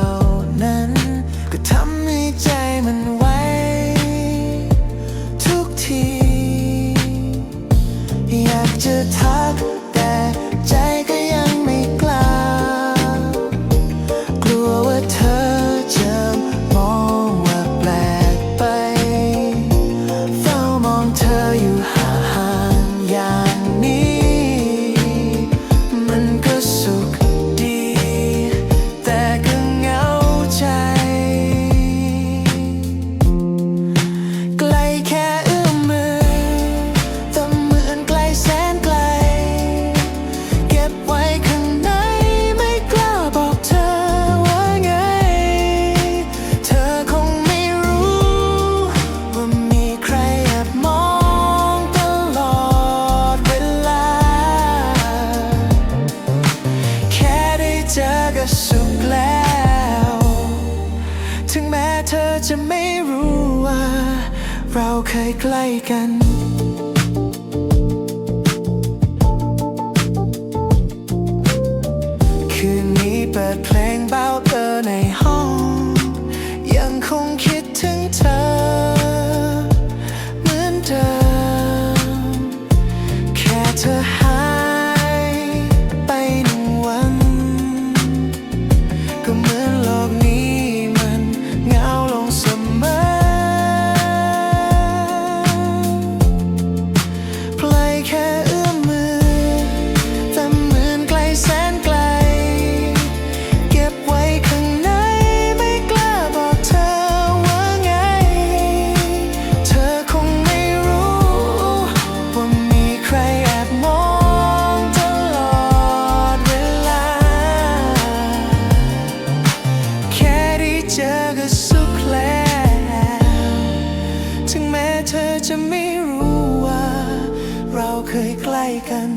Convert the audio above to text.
านั้น ก็ทำให้ใจมันไวทุกที อยากจะทัก ถึงแม้เธอจะไม่รู้ว่า เราเคยใกล้กันคืนนี้เปิดเพลงเบาเธอในห้อง ยังคงคิดถึงเธอ เหมือนเดิมแค่เธอ จะไม่รู้ว่า เราเคยใกล้กัน